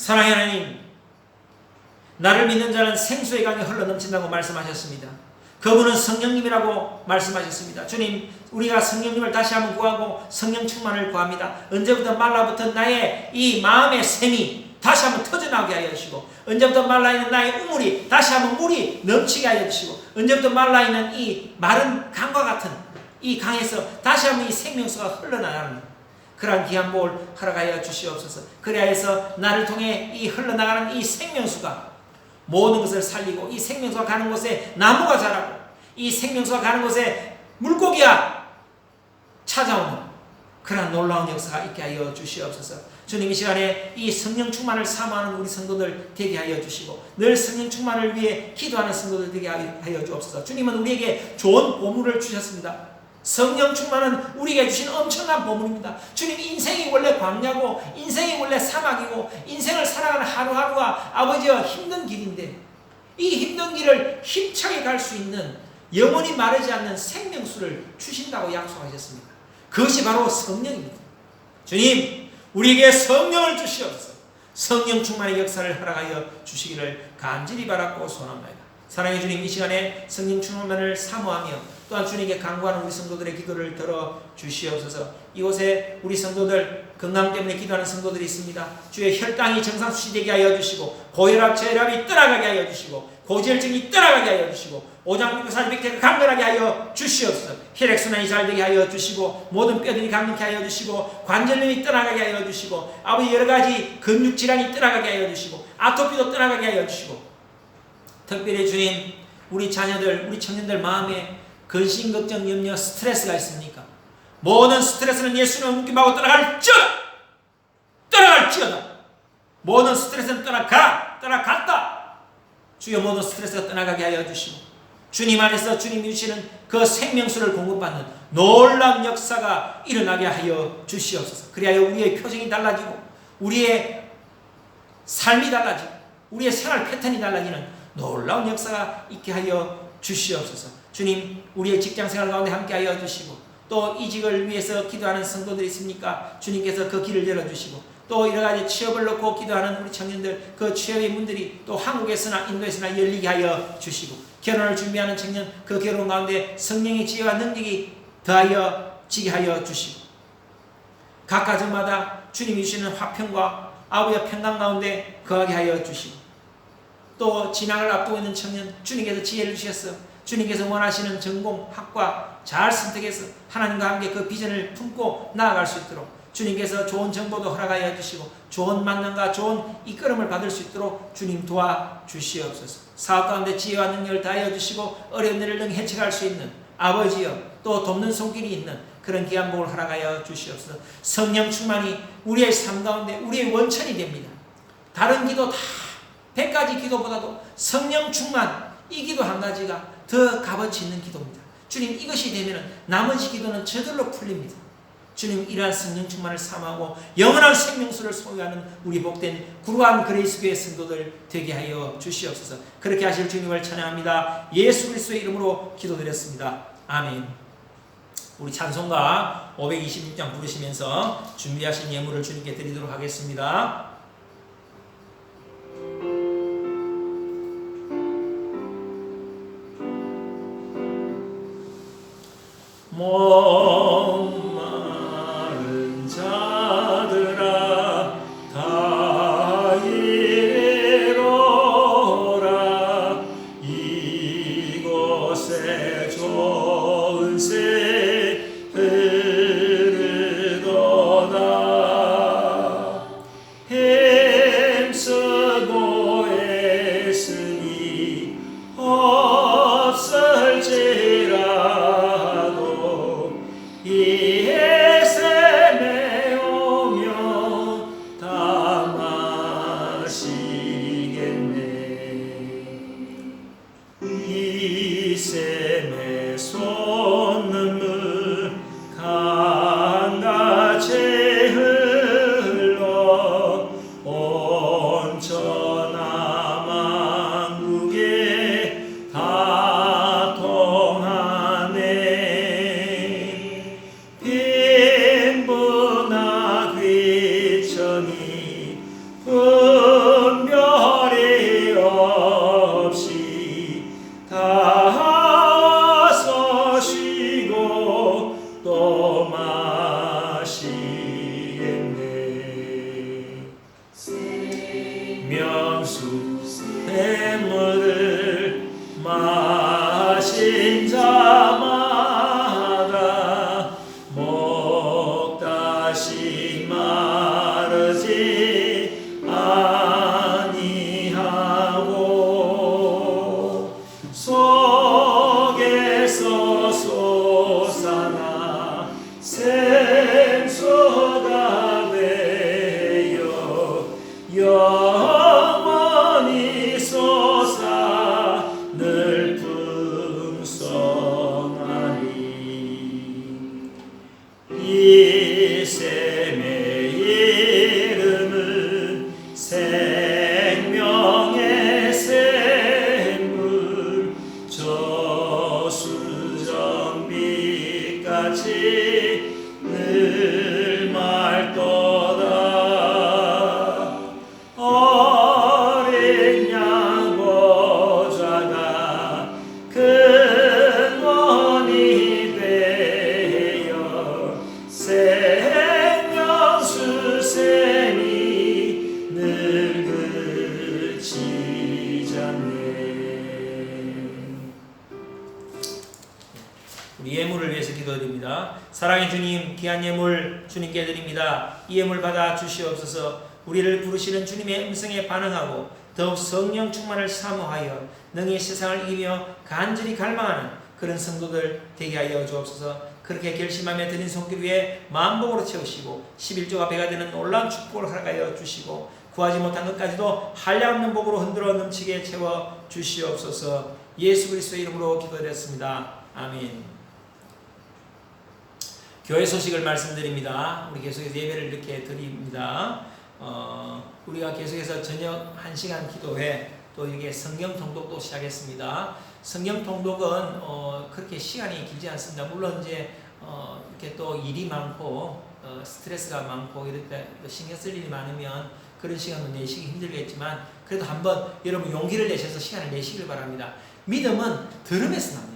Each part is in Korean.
사랑의 하나님, 나를 믿는 자는 생수의 강이 흘러 넘친다고 말씀하셨습니다. 그분은 성령님이라고 말씀하셨습니다. 주님, 우리가 성령님을 다시 한번 구하고 성령 충만을 구합니다. 언제부터 말라붙은 나의 이 마음의 샘이 다시 한번 터져나오게 하여 주시고 언제부터 말라있는 나의 우물이 다시 한번 물이 넘치게 하여 주시고 언제부터 말라있는 이 마른 강과 같은 이 강에서 다시 한번 이 생명수가 흘러나가는 그러한 귀한 복을 허락하여 주시옵소서. 그리하여서 나를 통해 이 흘러나가는 이 생명수가 모든 것을 살리고 이 생명수가 가는 곳에 나무가 자라고 이 생명수가 가는 곳에 물고기가 찾아오는 그러한 놀라운 역사가 있게 하여 주시옵소서. 주님 이 시간에 이 성령 충만을 사모하는 우리 성도들 되게 하여 주시고 늘 성령 충만을 위해 기도하는 성도들 되게 하여 주옵소서. 주님은 우리에게 좋은 보물을 주셨습니다. 성령 충만은 우리에게 주신 엄청난 보물입니다. 주님 인생이 원래 광야고 인생이 원래 사막이고 인생을 살아가는 하루하루가 아버지와 힘든 길인데 이 힘든 길을 힘차게 갈 수 있는 영원히 마르지 않는 생명수를 주신다고 약속하셨습니다. 그것이 바로 성령입니다. 주님 우리에게 성령을 주시옵소서. 성령 충만의 역사를 허락하여 주시기를 간절히 바랐고 소원합니다. 사랑의 주님 이 시간에 성령 충만을 사모하며 또한 주님께 간구하는 우리 성도들의 기도를 들어 주시옵소서. 이곳에 우리 성도들 건강 때문에 기도하는 성도들이 있습니다. 주의 혈당이 정상수시되게 하여 주시고 고혈압, 저혈압이 떠나가게 하여 주시고 고지혈증이 떠나가게 하여 주시고 오장육부살 백태가 강건하게 하여 주시옵소서. 혈액순환이 잘 되게 하여 주시고 모든 뼈들이 강력하게 하여 주시고 관절염이 떠나가게 하여 주시고 아버지 여러 가지 근육 질환이 떠나가게 하여 주시고 아토피도 떠나가게 하여 주시고 특별히 주님 우리 자녀들 우리 청년들 마음에 근심 걱정 염려 스트레스가 있습니까? 모든 스트레스는 예수님을 묶임하고 떠나갈지어다 떠나갈지어다. 모든 스트레스는 떠나가라 떠나갔다. 주여 모든 스트레스가 떠나가게 하여 주시고 주님 안에서 주님이 주시는 그 생명수를 공급받는 놀라운 역사가 일어나게 하여 주시옵소서. 그리하여 우리의 표정이 달라지고 우리의 삶이 달라지고 우리의 생활 패턴이 달라지는 놀라운 역사가 있게 하여 주시옵소서 주님 우리의 직장 생활 가운데 함께 하여 주시고 또 이직을 위해서 기도하는 성도들이 있습니까? 주님께서 그 길을 열어주시고 또 여러 가지 취업을 놓고 기도하는 우리 청년들 그 취업의 문들이 또 한국에서나 인도에서나 열리게 하여 주시고 결혼을 준비하는 청년 그 결혼 가운데 성령의 지혜와 능력이 더하여 지게 하여 주시고 각 가정마다 주님이 주시는 화평과 아버지의 평강 가운데 거하게 하여 주시고 또 진학을 앞두고 있는 청년 주님께서 지혜를 주셨어 주님께서 원하시는 전공 학과 잘 선택해서 하나님과 함께 그 비전을 품고 나아갈 수 있도록 주님께서 좋은 정보도 허락하여 주시고 좋은 만남과 좋은 이끌음을 받을 수 있도록 주님 도와 주시옵소서. 사업 가운데 지혜와 능력을 다하여 주시고 어려운 일을 능 해체할 수 있는 아버지여 또 돕는 손길이 있는 그런 귀한 복을 허락하여 주시옵소서. 성령 충만이 우리의 삶 가운데 우리의 원천이 됩니다. 다른 기도 다 100가지 기도보다도 성령 충만 이 기도 한 가지가 더 값어치 있는 기도입니다. 주님 이것이 되면 나머지 기도는 저절로 풀립니다. 주님 이러한 성령 충만을 삼하고 영원한 생명수를 소유하는 우리 복된 구루한 그레이스교회 성도들 되게 하여 주시옵소서. 그렇게 하실 주님을 찬양합니다. 예수 그리스도의 이름으로 기도드렸습니다. 아멘. 우리 찬송가 526장 부르시면서 준비하신 예물을 주님께 드리도록 하겠습니다. more. 마시겠 물을 마신 자 주님께 드립니다. 이 예물 받아 주시옵소서. 우리를 부르시는 주님의 음성에 반응하고 더욱 성령 충만을 사모하여 능히 세상을 이기며 간절히 갈망하는 그런 성도들 되게 하여 주옵소서. 그렇게 결심하며 드린 손길 위에 만복으로 채우시고 11조가 배가 되는 놀라운 축복을 허락하여 주시고 구하지 못한 것까지도 한량없는 복으로 흔들어 넘치게 채워 주시옵소서. 예수 그리스도의 이름으로 기도드렸습니다. 아멘. 교회 소식을 말씀드립니다. 우리 계속해서 예배를 이렇게 드립니다. 어, 우리가 계속해서 저녁 1시간 기도회 또 이게 성경 통독도 시작했습니다. 성경 통독은 어, 그렇게 시간이 길지 않습니다. 물론 이제 어, 이렇게 또 일이 많고 어, 스트레스가 많고 때 신경 쓸 일이 많으면 그런 시간을 내시기 힘들겠지만 그래도 한번 여러분 용기를 내셔서 시간을 내시길 바랍니다. 믿음은 들음에서 납니다.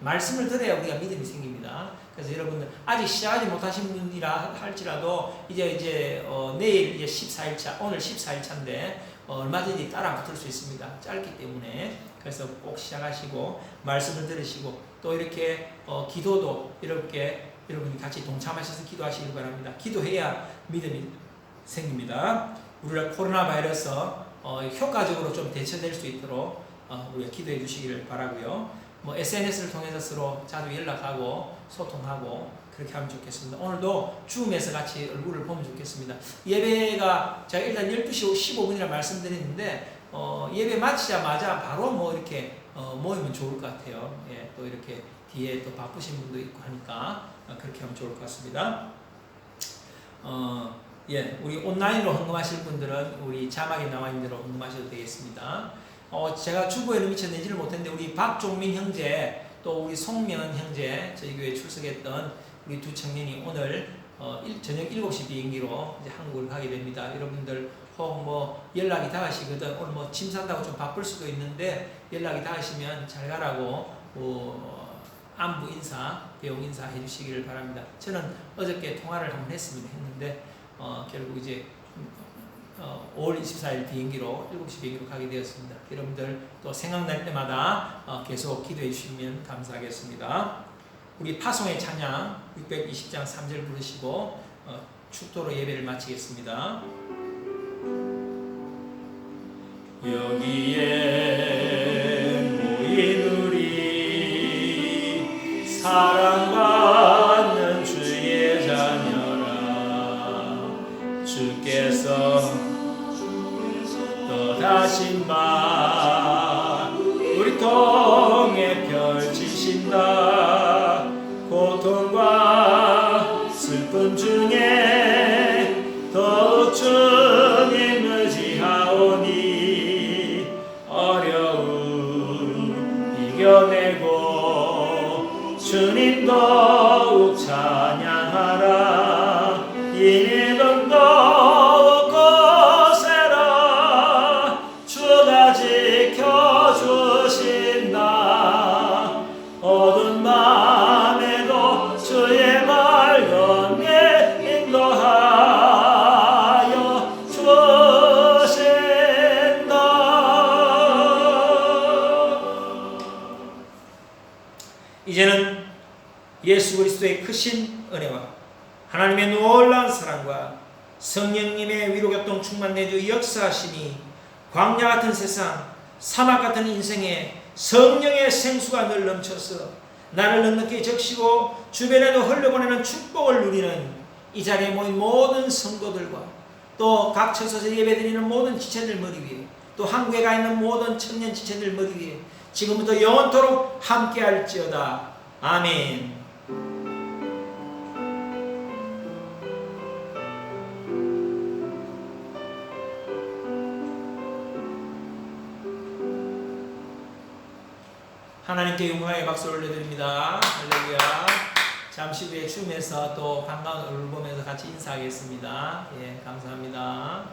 말씀을 들어야 우리가 믿음이 생깁니다. 그래서 여러분들 아직 시작하지 못하신 분이라 할지라도 이제 이제 어, 내일 이제 14일차 오늘 14일차인데 어, 얼마든지 따라 붙을 수 있습니다. 짧기 때문에 그래서 꼭 시작하시고 말씀을 들으시고 또 이렇게 어, 기도도 이렇게 여러분이 같이 동참하셔서 기도하시길 바랍니다. 기도해야 믿음이 생깁니다. 우리가 코로나 바이러스 어, 효과적으로 좀 대처될 수 있도록 어, 우리가 기도해 주시기를 바라고요. 뭐 SNS를 통해서 서로 자주 연락하고 소통하고 그렇게 하면 좋겠습니다. 오늘도 줌에서 같이 얼굴을 보면 좋겠습니다. 예배가 제가 일단 12시 15분이라 말씀드렸는데 어, 예배 마치자마자 바로 뭐 이렇게 어, 모이면 좋을 것 같아요. 예, 또 이렇게 뒤에 또 바쁘신 분도 있고 하니까 어, 그렇게 하면 좋을 것 같습니다. 어, 예, 우리 온라인으로 헌금하실 분들은 우리 자막에 나와 있는 대로 헌금하셔도 되겠습니다. 어, 제가 주보에는 미쳐내지를 못했는데 우리 박종민 형제 또 우리 송면 형제 저희 교회 출석했던 우리 두 청년이 오늘 어, 일, 저녁 7시 비행기로 이제 한국을 가게 됩니다. 여러분들 혹 뭐 연락이 닿으시거든 오늘 뭐 짐 산다고 좀 바쁠 수도 있는데 연락이 닿으시면 잘 가라고 어, 안부 인사, 배웅 인사 해주시기를 바랍니다. 저는 어저께 통화를 한번 했습니다. 했는데 어, 결국 이제 어, 5월 24일 비행기로 7시 비행기로 가게 되었습니다. 여러분들 또 생각날 때마다 어, 계속 기도해 주시면 감사하겠습니다. 우리 파송의 찬양 620장 3절 부르시고 어, 축도로 예배를 마치겠습니다. 여기에 떠나신 바 우리 통해 펼치신다. 고통과 슬픔 중에 더욱 주님 의지하오니 어려움 이겨내고 주님 더욱 찬양하라 예수 그리스도의 크신 은혜와 하나님의 놀라운 사랑과 성령님의 위로 교통 충만 내주 역사하시니 광야 같은 세상, 사막 같은 인생에 성령의 생수가 늘 넘쳐서 나를 넉넉히 적시고 주변에도 흘려보내는 축복을 누리는 이 자리에 모인 모든 성도들과 또 각 처소에서 예배드리는 모든 지체들 머리 위에 또 한국에 가 있는 모든 청년 지체들 머리 위에 지금부터 영원토록 함께할지어다. 아멘. 하나님께 영광의 박수를 올려드립니다. 할렐루야. 잠시 후에 춤에서 또 반가운 얼굴 보면서 같이 인사하겠습니다. 예, 감사합니다.